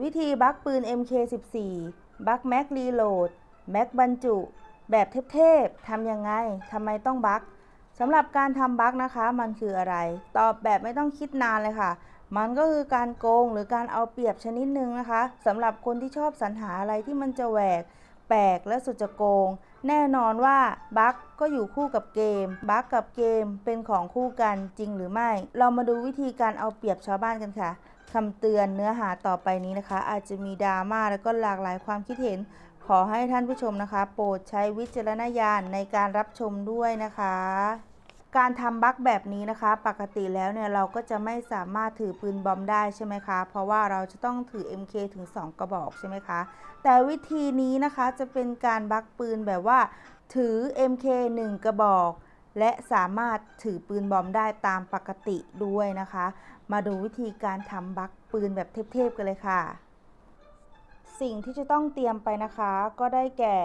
วิธีบักปืน MK14 บักแม็กรีโหลดแม็กบรรจุ แบบเทพๆทำยังไงทำไมต้องบักสำหรับการทำบักนะคะมันคืออะไร ตอบแบบไม่ต้องคิดนานเลยค่ะ มันก็คือการโกงหรือการเอาเปรียบชนิดหนึ่งนะคะสำหรับคนที่ชอบสรรหาอะไรที่มันจะแหวกแปลกและสุดจะโกง แน่นอนว่าบั๊กก็อยู่คู่กับเกม บั๊กกับเกมเป็นของคู่กันจริงหรือไม่ เรามาดูวิธีการเอาเปรียบชาวบ้านกันค่ะ คำเตือนเนื้อหาต่อไปนี้นะคะ อาจจะมีดราม่าแล้วก็หลากหลายความคิดเห็น ขอให้ท่านผู้ชมนะคะ โปรดใช้วิจารณญาณในการรับชมด้วยนะคะ การทำบั๊กแบบนี้นะคะ ปกติแล้วเนี่ยเราก็จะไม่สามารถถือปืนบอมได้ใช่ไหมคะ เพราะว่าเราจะต้องถือ MK ถึง 2 กระบอกใช่ไหมคะ แต่วิธีนี้นะคะจะเป็นการบั๊กปืนแบบว่า ถือ MK 1 กระบอก และสามารถถือปืนบอมได้ตามปกติด้วยนะคะ มาดูวิธีการทำบักปืนแบบเทพๆกันเลยค่ะ สิ่งที่จะต้องเตรียมไปนะคะ ก็ได้แก่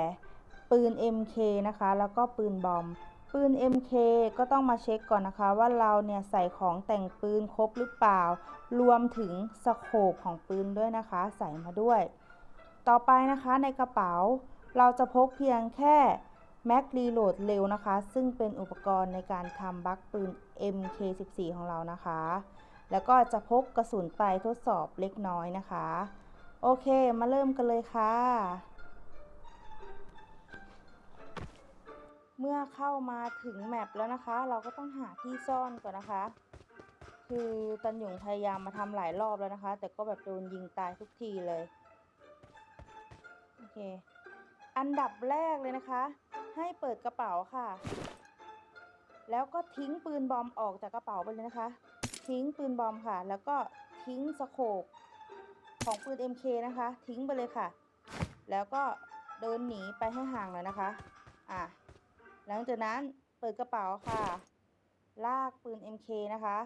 ปืน MK นะคะ แล้วก็ปืนบอม ปืน MK ก็ต้องมาเช็คก่อนนะคะ ว่าเราเนี่ยใส่ของแต่งปืนครบหรือเปล่า รวมถึงสโคปของปืนด้วยนะคะ ใส่มาด้วย ต่อไปนะคะในกระเป๋าเราจะพกเพียงแค่ แม็กรีโหลดเร็วนะคะ ซึ่งเป็นอุปกรณ์ในการทำบัคปืน MK14 ของเรานะคะ แล้วก็จะพกกระสุนไปทดสอบเล็กน้อยนะคะ โอเคมาเริ่มกันเลยค่ะ เมื่อเข้ามาถึงแมปแล้วนะคะ เราก็ต้องหาที่ซ่อนก่อนนะคะ คือตันหยงพยายามมาทำหลายรอบแล้วนะคะ แต่ก็แบบโดนยิงตายทุกทีเลย โอเค อันดับแรกเลยนะคะ ให้เปิดกระเป๋าค่ะ แล้วก็ทิ้งปืนบอมออกจากกระเป๋าไปเลยนะคะ ทิ้งปืนบอมค่ะ แล้วก็ทิ้งสโคปของปืน MK นะคะ ทิ้งไปเลยค่ะ แล้วก็เดินหนีไปให้ห่างเลยนะคะอะหลังจากนั้นเปิดกระเป๋าค่ะ ลากปืน MK นะคะ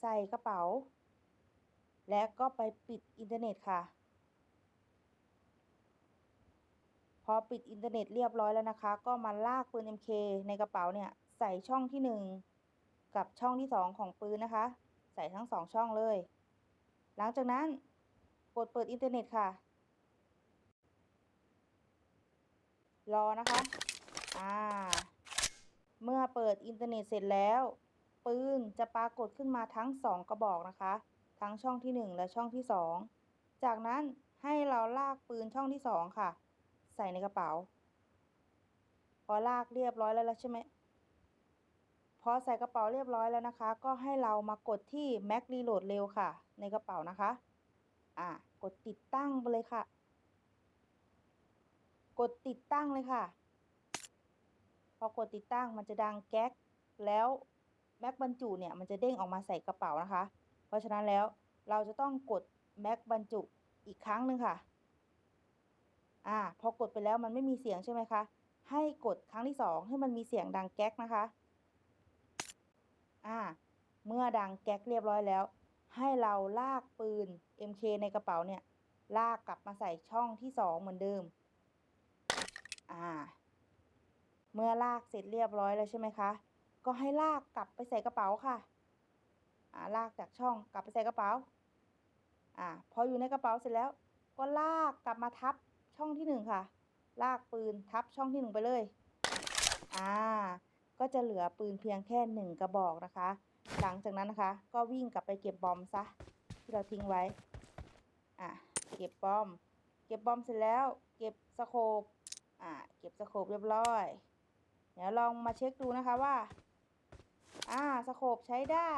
ใส่กระเป๋า และก็ไปปิดอินเทอร์เน็ตค่ะ พอปิดอินเทอร์เน็ตเรียบร้อยแล้วนะคะ ก็มาลากปืน MK ในกระเป๋าเนี่ยใส่ช่องที่ 1 กับช่องที่ 2 ของปืนนะคะ ใส่ทั้ง 2 ช่องเลย หลังจากนั้นกดเปิดอินเทอร์เน็ตค่ะ รอนะคะอ่าเมื่อเปิดอินเทอร์เน็ตเสร็จแล้ว ปืนจะปรากฏขึ้นมาทั้ง 2 กระบอกนะคะ ทั้งช่องที่ 1 และช่องที่ 2 จากนั้นให้เราลากปืนช่องที่ 2 ค่ะ ใส่ในกระเป๋า พอลากเรียบร้อยแล้วใช่ไหมพอใส่กระเป๋าเรียบร้อยแล้วนะคะ ก็ให้เรามากดที่ Mac Reload เร็วค่ะ ในกระเป๋านะคะ อะกดติดตั้งไปเลยค่ะ กดติดตั้งเลยค่ะ พอกดติดตั้งมันจะดังแก๊กแล้วแม็กบรรจุเนี่ยมันจะเด้งออกมาใส่กระเป๋านะคะ เพราะฉะนั้นแล้วเราจะต้องกดแม็กบรรจุอีกครั้งหนึ่งค่ะ อ่าพอกดไปแล้วมันไม่มีเสียงใช่ไหมคะ ให้กดครั้งที่สองให้มันมีเสียงดังแก๊กนะคะ อ่า เมื่อดังแก๊กเรียบร้อยแล้ว ให้เราลากปืน MK ในกระเป๋าเนี่ย ลากกลับมาใส่ช่องที่สองเหมือนเดิม อ่า เมื่อลากเสร็จเรียบร้อยแล้วใช่ไหมคะ ก็ให้ลากกลับไปใส่กระเป๋าค่ะอ่าลากจากช่องกลับไปใส่กระเป๋า อ่า พออยู่ในกระเป๋าเสร็จแล้ว ก็ลากกลับมาทับ ช่องที่หนึ่งค่ะ ลากปืนทับช่องที่หนึ่งไปเลย อ่า ก็จะเหลือปืนเพียงแค่หนึ่งกระบอกนะคะ หลังจากนั้นนะคะ ก็วิ่งกลับไปเก็บบอมซะที่เราทิ้งไว้ อะ เก็บบอม เก็บบอมเสร็จแล้ว เก็บสโคปอ่าเก็บสโคปเรียบร้อย เดี๋ยวลองมาเช็คดูนะคะว่า อ่า สโคปใช้ได้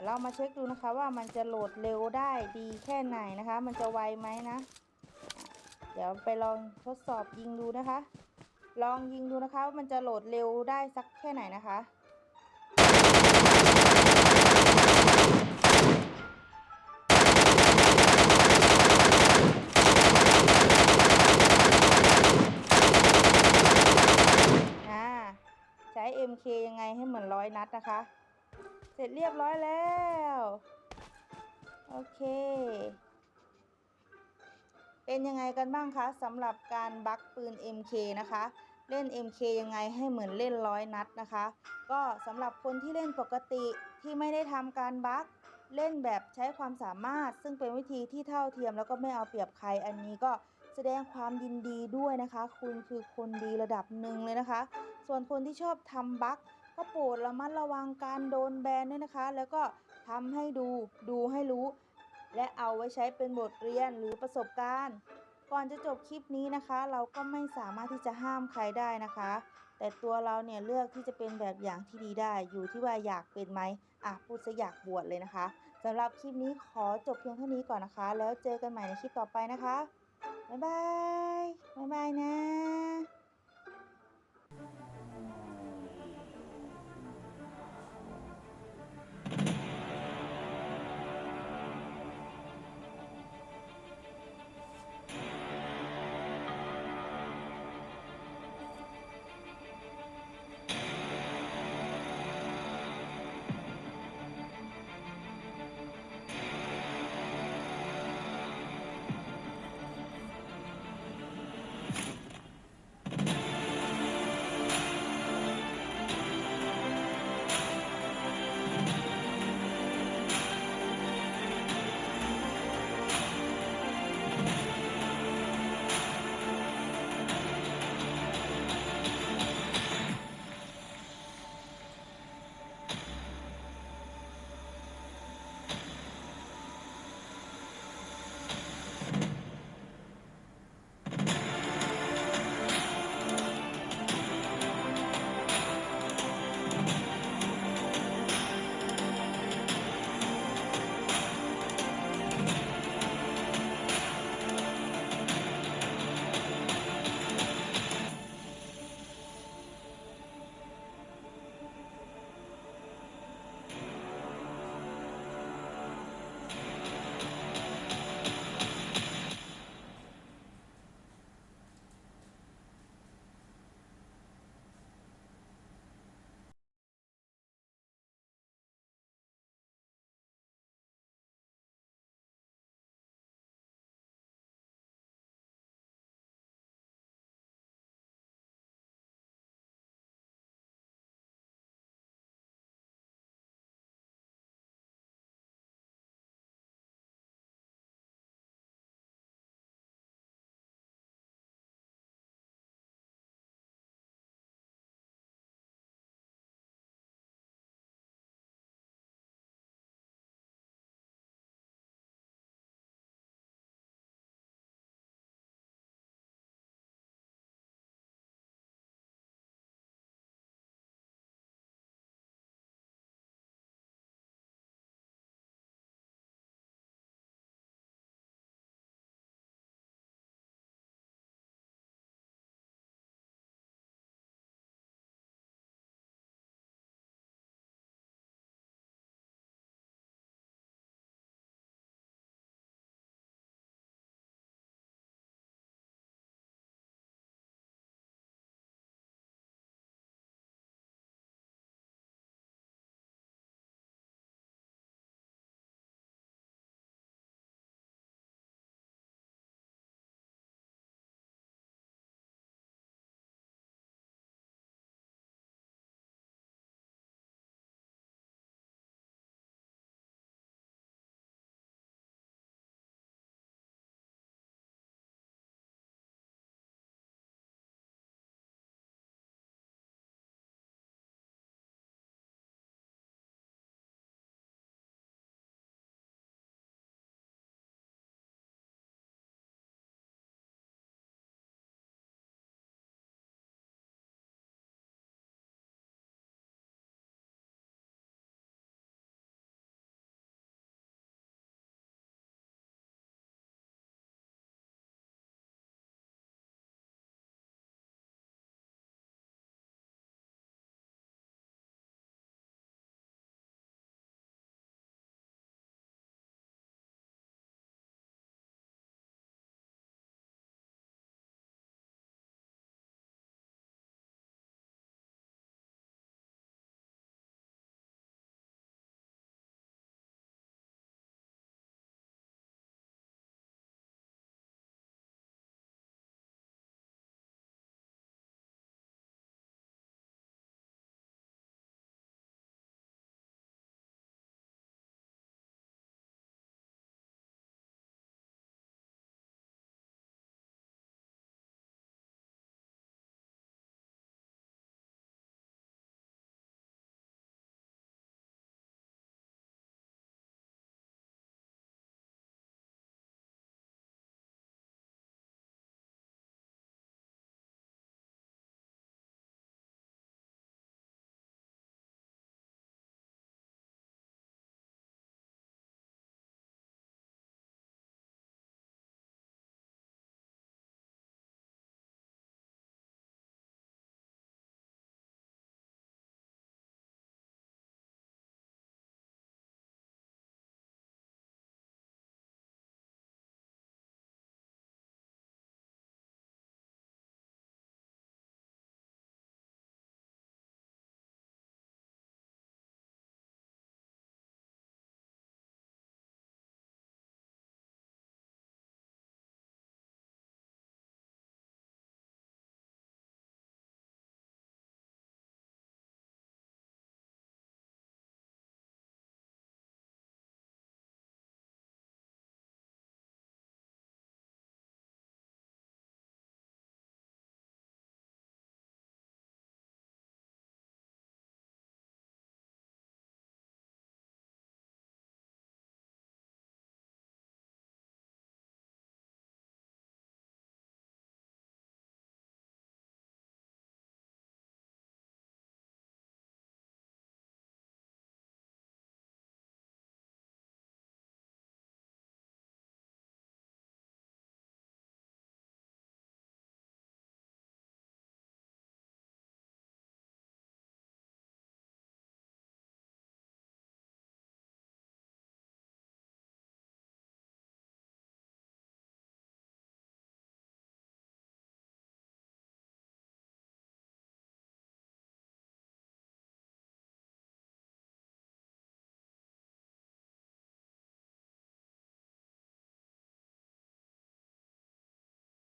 ดี๋ยวเรามาเช็คดูนะคะว่ามันจะโหลดเร็วได้ดีแค่ไหนนะคะ มันจะไวไหมนะ เดี๋ยวไปลองทดสอบยิงดูนะคะ ลองยิงดูนะคะว่ามันจะโหลดเร็วได้สักแค่ไหนนะคะใช้ MK ยังไงให้เหมือนร้อยนัดนะคะ ร็จเรียบร้อยแล้ว โอเค เป็นยังไงกันบ้างคะสำหรับการบักปืน MK นะคะ เล่น MK ยังไงให้เหมือนเล่นร้อยนัดนะคะ ก็สำหรับคนที่เล่นปกติที่ไม่ได้ทำการบักเล่นแบบใช้ความสามารถ ซึ่งเป็นวิธีที่เท่าเทียมแล้วก็ไม่เอาเปรียบใครอันนี้ก็แสดงความยินดีด้วยนะคะ คุณคือคนดีระดับหนึ่งเลยนะคะ ส่วนคนที่ชอบทำบั๊ก ก็โปรดระมัดระวังการโดนแบนด้วยนะคะ แล้วก็ทำให้ดูดูให้รู้ และเอาไว้ใช้เป็นบทเรียนหรือประสบการณ์ ก่อนจะจบคลิปนี้นะคะ เราก็ไม่สามารถที่จะห้ามใครได้นะคะ แต่ตัวเราเนี่ยเลือกที่จะเป็นแบบอย่างที่ดีได้ อยู่ที่ว่าอยากเป็นไหมอะพูดซะอยากบวชเลยนะคะสำหรับคลิปนี้ขอจบเพียงเท่านี้ก่อนนะคะ แล้วเจอกันใหม่ในคลิปต่อไปนะคะบ๊ายบายบ๊ายบายนะ